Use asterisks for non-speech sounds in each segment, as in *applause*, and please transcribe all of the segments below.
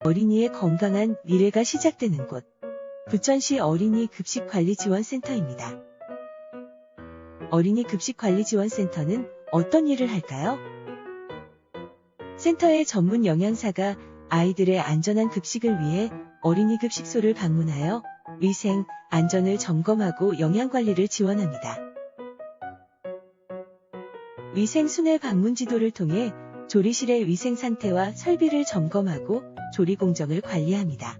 어린이의 건강한 미래가 시작되는 곳. 부천시 어린이 급식관리지원센터입니다. 어린이 급식관리지원센터는 어떤 일을 할까요? 센터의 전문 영양사가 아이들의 안전한 급식을 위해 어린이 급식소를 방문하여 위생, 안전을 점검하고 영양관리를 지원합니다. 위생 순회 방문 지도를 통해 조리실의 위생 상태와 설비를 점검하고 조리 공정을 관리합니다.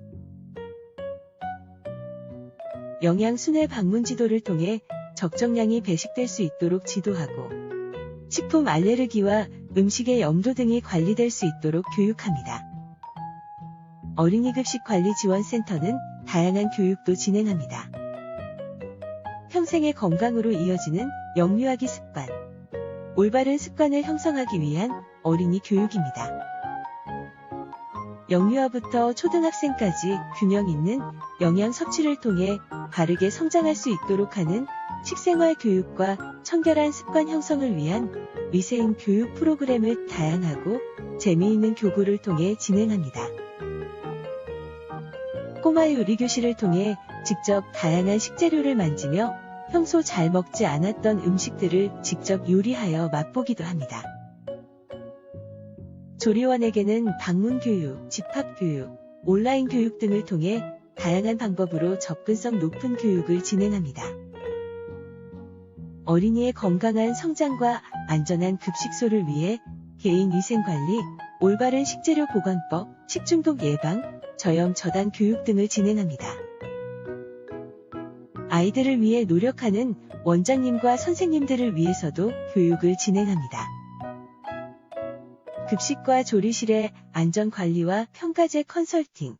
영양 순회 방문 지도를 통해 적정량이 배식될 수 있도록 지도하고 식품 알레르기와 음식의 염도 등이 관리될 수 있도록 교육합니다. 어린이 급식 관리 지원센터는 다양한 교육도 진행합니다. 평생의 건강으로 이어지는 영유아기 습관. 올바른 습관을 형성하기 위한 어린이 교육입니다. 영유아부터 초등학생까지 균형 있는 영양 섭취를 통해 바르게 성장할 수 있도록 하는 식생활 교육과 청결한 습관 형성을 위한 위생 교육 프로그램을 다양하고 재미있는 교구를 통해 진행합니다. 꼬마 요리 교실을 통해 직접 다양한 식재료를 만지며 평소 잘 먹지 않았던 음식들을 직접 요리하여 맛보기도 합니다. 조리원에게는 방문 교육, 집합 교육, 온라인 교육 등을 통해 다양한 방법으로 접근성 높은 교육을 진행합니다. 어린이의 건강한 성장과 안전한 급식소를 위해 개인 위생 관리, 올바른 식재료 보관법, 식중독 예방, 저염 저단 교육 등을 진행합니다. 아이들을 위해 노력하는 원장님과 선생님들을 위해서도 교육을 진행합니다. 급식과 조리실의 안전관리와 평가제 컨설팅,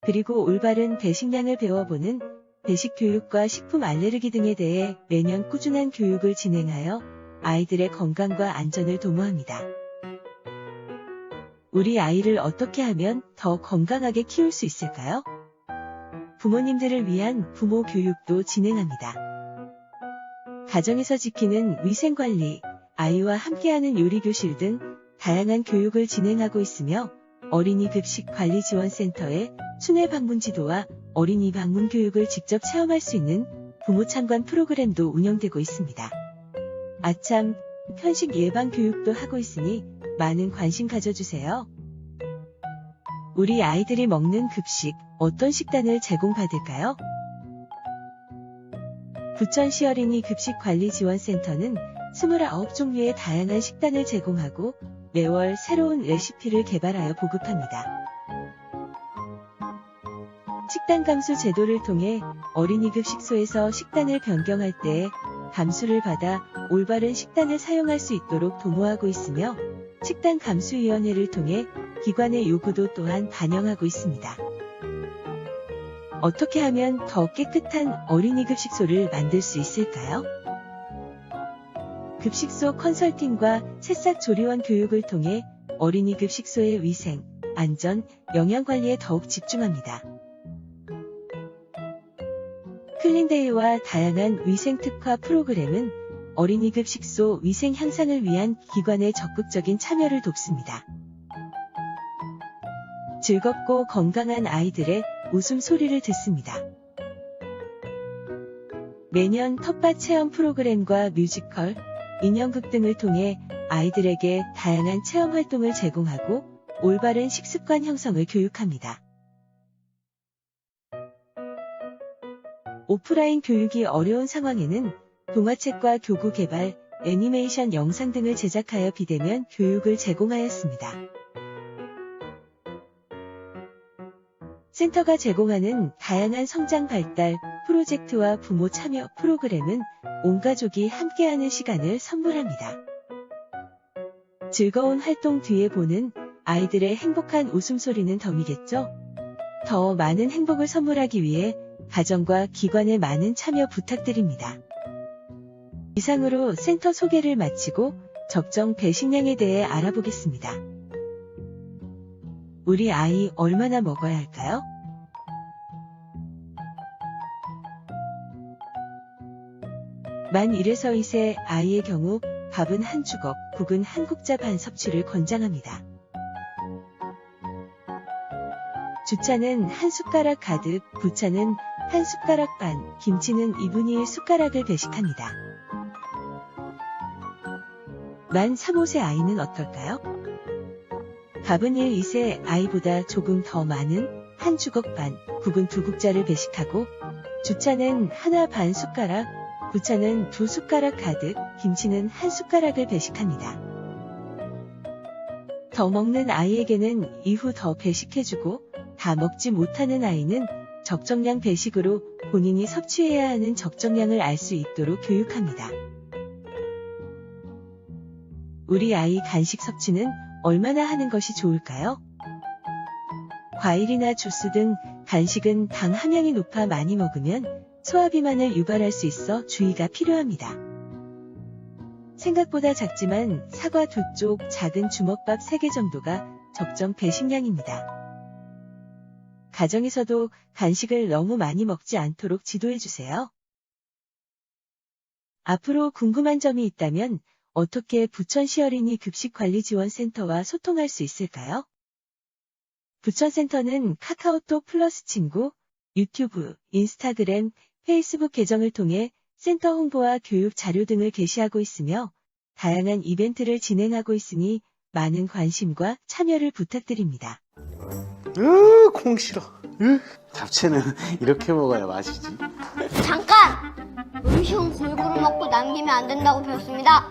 그리고 올바른 배식량을 배워보는 배식 교육과 식품 알레르기 등에 대해 매년 꾸준한 교육을 진행하여 아이들의 건강과 안전을 도모합니다. 우리 아이를 어떻게 하면 더 건강하게 키울 수 있을까요? 부모님들을 위한 부모 교육도 진행합니다. 가정에서 지키는 위생관리, 아이와 함께하는 요리교실 등 다양한 교육을 진행하고 있으며 어린이 급식 관리 지원센터의 순회 방문 지도와 어린이 방문 교육을 직접 체험할 수 있는 부모 참관 프로그램도 운영되고 있습니다. 아참, 편식 예방 교육도 하고 있으니 많은 관심 가져주세요. 우리 아이들이 먹는 급식, 어떤 식단을 제공받을까요? 부천시 어린이 급식관리지원센터는 29종류의 다양한 식단을 제공하고 매월 새로운 레시피를 개발하여 보급합니다. 식단 감수 제도를 통해 어린이 급식소에서 식단을 변경할 때 감수를 받아 올바른 식단을 사용할 수 있도록 도모하고 있으며 식단 감수위원회를 통해 기관의 요구도 또한 반영하고 있습니다. 어떻게 하면 더 깨끗한 어린이 급식소를 만들 수 있을까요? 급식소 컨설팅과 새싹 조리원 교육을 통해 어린이 급식소의 위생, 안전, 영양관리에 더욱 집중합니다. 클린데이와 다양한 위생 특화 프로그램은 어린이 급식소 위생 향상을 위한 기관의 적극적인 참여를 돕습니다. 즐겁고 건강한 아이들의 웃음소리를 듣습니다. 매년 텃밭 체험 프로그램과 뮤지컬, 인형극 등을 통해 아이들에게 다양한 체험 활동을 제공하고 올바른 식습관 형성을 교육합니다. 오프라인 교육이 어려운 상황에는 동화책과 교구 개발, 애니메이션 영상 등을 제작하여 비대면 교육을 제공하였습니다. 센터가 제공하는 다양한 성장 발달 프로젝트와 부모 참여 프로그램은 온 가족이 함께하는 시간을 선물합니다. 즐거운 활동 뒤에 보는 아이들의 행복한 웃음소리는 덤이겠죠? 더 많은 행복을 선물하기 위해 가정과 기관의 많은 참여 부탁드립니다. 이상으로 센터 소개를 마치고 적정 배식량에 대해 알아보겠습니다. 우리 아이 얼마나 먹어야 할까요? 만 1에서 2세 아이의 경우 밥은 한 주걱, 국은 한 국자 반 섭취를 권장합니다. 주차는 한 숟가락 가득, 부차는 한 숟가락 반, 김치는 2분의 1 숟가락을 배식합니다. 만 3, 5세 아이는 어떨까요? 밥은 1, 2세 아이보다 조금 더 많은 한 주걱 반, 국은 두 국자를 배식하고 주차는 하나 반 숟가락, 부차는 두 숟가락 가득, 김치는 한 숟가락을 배식합니다. 더 먹는 아이에게는 이후 더 배식해주고 다 먹지 못하는 아이는 적정량 배식으로 본인이 섭취해야 하는 적정량을 알 수 있도록 교육합니다. 우리 아이 간식 섭취는 얼마나 하는 것이 좋을까요? 과일이나 주스 등 간식은 당 함량이 높아 많이 먹으면 소화비만을 유발할 수 있어 주의가 필요합니다. 생각보다 작지만 사과 두 쪽 작은 주먹밥 3개 정도가 적정 배식량입니다. 가정에서도 간식을 너무 많이 먹지 않도록 지도해주세요. 앞으로 궁금한 점이 있다면 어떻게 부천시 어린이 급식관리지원센터와 소통할 수 있을까요? 부천센터는 카카오톡 플러스 친구, 유튜브, 인스타그램, 페이스북 계정을 통해 센터 홍보와 교육 자료 등을 게시하고 있으며 다양한 이벤트를 진행하고 있으니 많은 관심과 참여를 부탁드립니다. 으, 콩 싫어. 으, 잡채는 *laughs* 이렇게 먹어야 맛이지. 잠깐! 음식은 골고루 먹고 남기면 안 된다고 배웠습니다.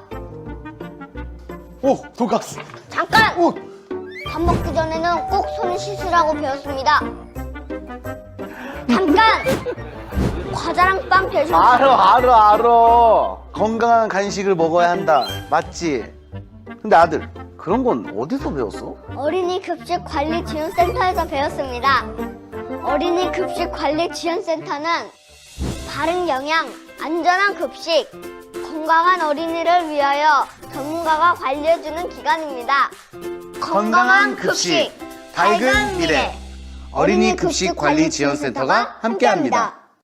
오, 돈가스. 잠깐! 오, 밥 먹기 전에는 꼭 손을 씻으라고 배웠습니다. 잠깐! *laughs* 과자랑 빵 배송. 알아, 알아, 알아. 건강한 간식을 먹어야 한다. 맞지? 근데 아들, 그런 건 어디서 배웠어? 어린이 급식 관리 지원센터에서 배웠습니다. 어린이 급식 관리 지원센터는 바른 영양, 안전한 급식, 건강한 어린이를 위하여 전문가가 관리해주는 기관입니다. 건강한 급식, 밝은 미래. 어린이 급식 관리 지원센터가 함께합니다.